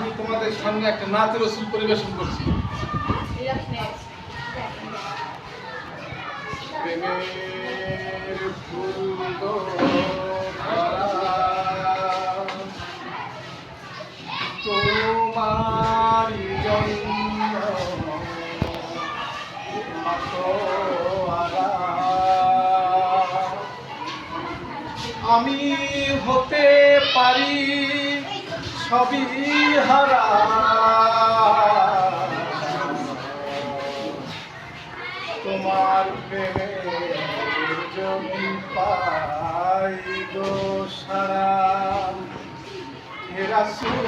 আমি তোমাদের সামনে একটা নাচ রসুল পরিবেশন করছি। আমি হতে পারি সবই হারা। তোমার প্রেমের জমি পাই গো সারা। হে রাসূল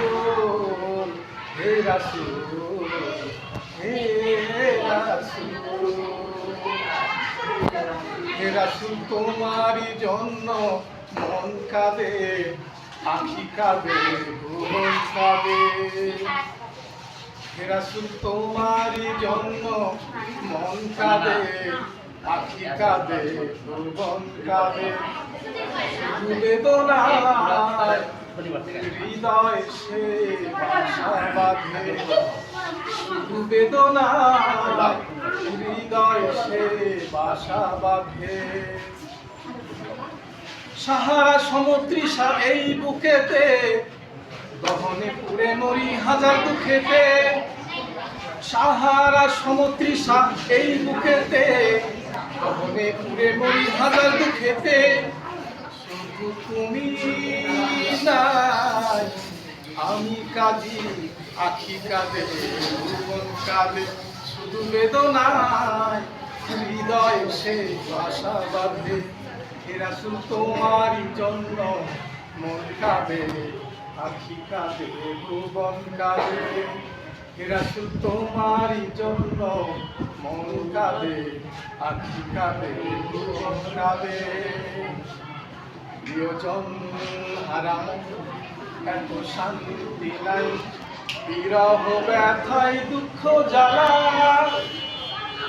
হে রাসূল হে রাসূল। হে রাসূল, তোমারই জন্য মন কাঁদে। আখি কাঁদে ভুবন কাঁদে। হে রাসূল তোমারই জন্য মন কাঁদে, আখি কাঁদে ভুবন কাঁদে। শুধু বেদনায় হৃদয় সে বাসা বাঁধে। শুধু বেদনায় হৃদয় সে বাসা বাঁধে। সাহারা সমুদ্রিসা এই বুকেতে, গহনে পুরে মরি হাজার দুঃখেতে। সাহারা সমুদ্রিসা এই বুকেতে, গহনে পুরে মরি হাজার দুঃখেতে। শুধু তুমি নাই, আমি কাঁদি, আখি কাঁদে ভুবন কাঁদে, শুধু বেদনায়। হৃদয় সে বাসা বাঁধে রাসূল, তোমারই জন্য মন কাঁদে, আখি কাঁদে ভুবন কাঁদে। রাসূল, তোমারই জন্য মন কাঁদে, আখি কাঁদে ভুবন কাঁদে। প্রিয়জন হারাম এত শান্তি নাই, বিরহ ব্যথায় দুঃখ জ্বালা।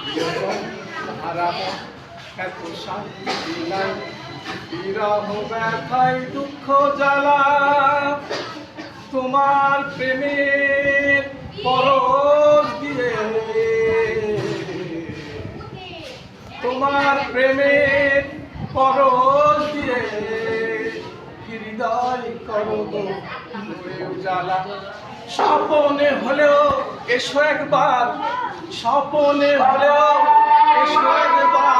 প্রিয়জন হারাম এত শান্তি নাই বিরহ ব্যথায় দুঃখ জ্বালা, তোমার প্রেমের পরশ দিয়ে তোমার প্রেমের পরশ দিয়ে হৃদয় নূরে উজালা। স্বপনে হলেও এসো একবার, স্বপনে হলেও এসো একবার।